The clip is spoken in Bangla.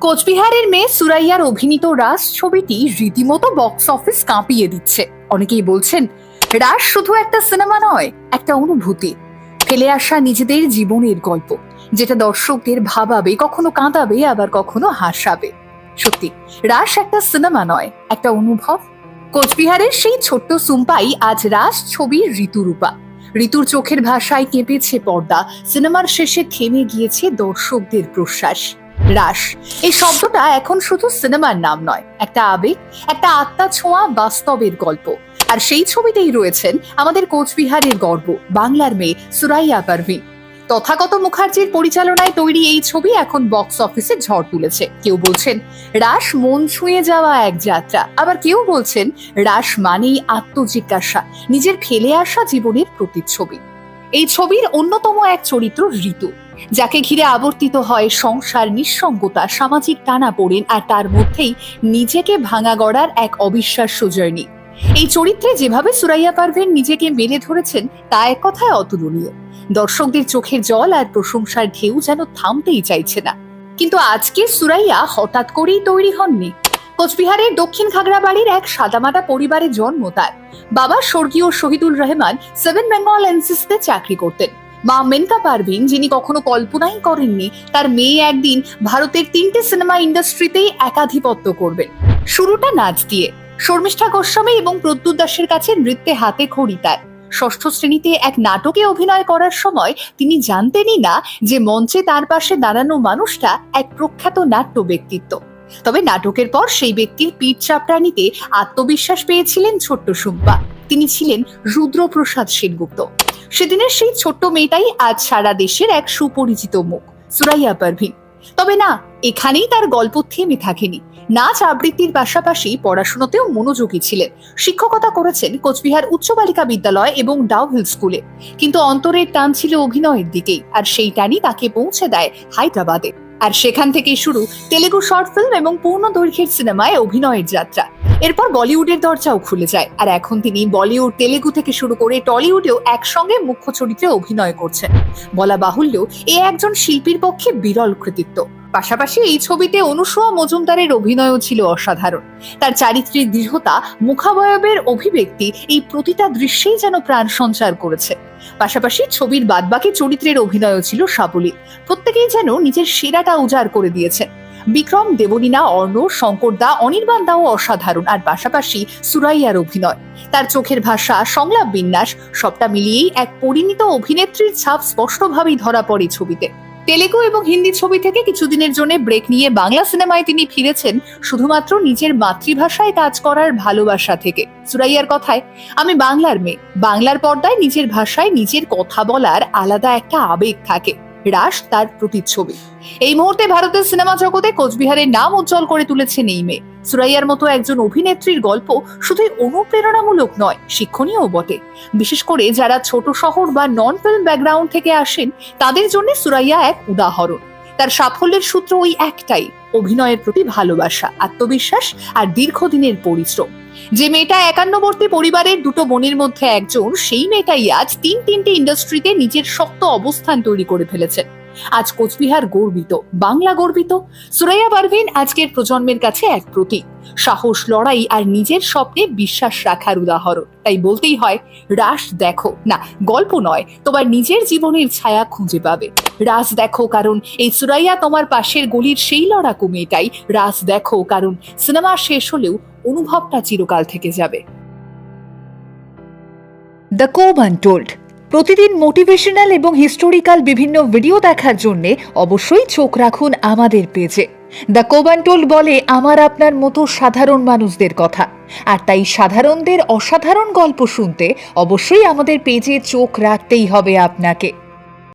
কোচবিহারের মেয়ে সুরাইয়ার অভিনীত রাস ছবিটি রীতিমতো বক্স অফিস কাঁপিয়ে দিচ্ছে। অনেকেই বলছেন রাস শুধু একটা সিনেমা নয়, একটা অনুভূতি। ফেলে আসা নিজেদের জীবনের গল্প, যেটা দর্শকদের ভাবাবে, কখনো কাঁদাবে, আবার কখনো হাসাবে। সত্যি রাস একটা সিনেমা নয়, একটা অনুভব। কোচবিহারের সেই ছোট্ট সুম্পাই আজ রাস ছবির ঋতুরূপা। ঋতুর চোখের ভাষায় কেঁপেছে পর্দা, সিনেমার শেষে থেমে গিয়েছে দর্শকদের প্রশ্বাস। রাস এই শব্দটা এখন শুধু সিনেমার নাম নয়, একটা আবেগ, একটা আত্মা ছোঁয়া বাস্তবের গল্প। আর সেই ছবিতেই রয়েছেন আমাদের কোচবিহারের গর্ব, বাংলার মেয়ে সুরাইয়া পারভিন। তথাগত মুখার্জির পরিচালনায় তৈরি এই ছবি এখন বক্স অফিসে ঝড় তুলেছে। কেউ বলছেন রাস মন ছুঁয়ে যাওয়া এক যাত্রা। আবার কেউ বলছেন রাস মানেই আত্মজিজ্ঞাসা, নিজের ফেলে আসা জীবনের প্রতিচ্ছবি। এই ছবির অন্যতম এক চরিত্র ঋতু। যাকে ঘিরে আবর্তিত হয় সংসার নিঃসঙ্গতা, সামাজিক টানাপোড়েন আর তার মধ্যেই নিজেকে ভাঙা গড়ার এক অবিশ্বাস্য জার্নি এই চরিত্রে যেভাবে সুরাইয়া পারভেন নিজেকে মেলে ধরেছেন, তা এক কথায় অতুলনীয়। দর্শকদের চোখের জল আর প্রশংসার ঢেউ যেন থামতেই চাইছে না। কিন্তু আজকে সুরাইয়া হঠাৎ করেই তৈরি হননি। কোচবিহারের দক্ষিণ খাগড়াবাড়ির এক সাদামাটা পরিবারে জন্ম তার। বাবা স্বর্গীয় শহীদুল রহমান সেভেন বেঙ্গল এনসিসিতে চাকরি করতেন। মা মেনকা পারভিন, যিনি কখনো কল্পনাই করেননি, তার মেয়ে একদিন ভারতের তিনটে সিনেমা ইন্ডাস্ট্রিতেই একাধিপত্য করবেন। শুরুটা নাচ দিয়ে। শর্মিষ্ঠা গোস্বামী এবং প্রদ্যুৎ দাসের কাছে নৃত্যে হাতে খড়ি তার। ষষ্ঠ শ্রেণীতে এক নাটকে অভিনয় করার সময় তিনি জানতেনই না যে মঞ্চে তার পাশে দাঁড়ানো মানুষটা এক প্রখ্যাত নাট্য ব্যক্তিত্ব। তবে নাটকের পর সেই ব্যক্তির পিঠ চাপড়ানিতে আত্মবিশ্বাস পেয়েছিলেন ছোট্ট সুব্বা। তিনি ছিলেন রুদ্রপ্রসাদ সেনগুপ্ত। সেদিনের সেই ছোট্ট মেয়েটাই আজ সারা দেশের এক সুপরিচিত মুখ, সুরাইয়া পারভিন তবে না, এখানেই তার গল্প থেমে থাকেনি। নাচ আবৃত্তির পাশাপাশি পড়াশোনাতেও মনোযোগী ছিলেন। শিক্ষকতা করেছেন কোচবিহার উচ্চ বালিকা বিদ্যালয় এবং ডাউহিল স্কুলে। কিন্তু অন্তরের টান ছিল অভিনয়ের দিকেই, আর সেই টানই তাকে পৌঁছে দেয় হায়দ্রাবাদে। আর সেখান থেকেই শুরু তেলেগু শর্ট ফিল্ম এবং পূর্ণ দৈর্ঘ্যের সিনেমায় অভিনয়ের যাত্রা। এরপর বলিউডের দরজাও খুলে যায়, আর এখন তিনি বলিউড তেলেগু থেকে শুরু করে টলিউডেও একসঙ্গে মুখ্য চরিত্রে অভিনয় করছেন। বলা বাহুল্য, এ একজন শিল্পীর পক্ষে বিরল কৃতিত্ব। পাশাপাশি এই ছবিতে অনুসুয়া মজুমদারের অভিনয়ও ছিল অসাধারণ। তার চারিত্রিক দৃঢ়তা, মুখাবয়বের অভিব্যক্তি এই প্রতিটা দৃশ্যেই যেন প্রাণ সঞ্চার করেছে। পাশাপাশি ছবির বাদবাকি চরিত্রের অভিনয়ও ছিল সাবলীল। প্রত্যেকেই যেন নিজের সেরাটা উজাড় করে দিয়েছেন বিক্রম দেবনীনা অর্ণ শঙ্কর দা অনির্বাণ দাও অসাধারণ, আর পাশাপাশি সুরাইয়ার অভিনয়। তার চোখের ভাষা, সংলাপ বিন্যাস সবটা মিলিয়েই এক পরিণীত অভিনেত্রীর ছাপ স্পষ্টভাবেই ধরা পড়ে ছবিতে। তেলেগু এবং হিন্দি ছবি থেকে কিছুদিনের জন্য ব্রেক নিয়ে বাংলা সিনেমায় তিনি ফিরেছেন শুধুমাত্র নিজের মাতৃভাষায় কাজ করার ভালোবাসা থেকে। সুরাইয়ার কথায়, আমি বাংলার মেয়ে। বাংলার পর্দায় নিজের ভাষায় নিজের কথা বলার আলাদা একটা আবেগ থাকে। রাস তার প্রতিচ্ছবি। এই মুহূর্তে ভারতের সিনেমা জগতে কোচবিহারের নাম উজ্জ্বল করে তুলেছেন এই মেয়ে সুরাইয়ার মতো একজন অভিনেত্রীর গল্প শুধুই অনুপ্রেরণামূলক নয়, শিক্ষণীয়ও বটে। বিশেষ করে যারা ছোট শহর বা নন ফিল্ম ব্যাকগ্রাউন্ড থেকে আসেন, তাদের জন্য সুরাইয়া এক উদাহরণ। তার সাফল্যের সূত্র ওই একটাই, অভিনয়ের প্রতি ভালোবাসা, আত্মবিশ্বাস আর দীর্ঘদিনের পরিশ্রম। যে মেয়েটা একান্নবর্তী পরিবারের দুটো বোনের মধ্যে একজন, সেই মেয়েটাই আজ তিন তিনটি ইন্ডাস্ট্রিতে নিজের শক্ত অবস্থান তৈরি করে ফেলেছেন আজ কোচবিহার গর্বিত, বাংলা গর্বিত। সুরাইয়া পারভিন আজকের প্রজন্মের কাছে এক প্রতীক। সাহস, লড়াই আর নিজের স্বপ্নে বিশ্বাস রাখার উদাহরণ। তাই বলতেই হয় রাস দেখো। না, গল্প নয়, তোমার নিজের জীবনের ছায়া খুঁজে পাবে। রাস দেখো কারণ এই সুরাইয়া তোমার পাশের গলির সেই লড়াকু মেয়েটাই। রাস দেখো কারণ সিনেমা শেষ হলেও অনুভবটা চিরকাল থেকে যাবে। দ্য কোব আনটোল্ড প্রতিদিন মোটিভেশনাল এবং হিস্টোরিক্যাল বিভিন্ন ভিডিও দেখার জন্য অবশ্যই চোখ রাখুন আমাদের পেজে দ্য কোবান্টোল বলে, আমার আপনার মতো সাধারণ মানুষদের কথা। আর তাই সাধারণদের অসাধারণ গল্প শুনতে অবশ্যই আমাদের পেজে চোখ রাখতেই হবে আপনাকে।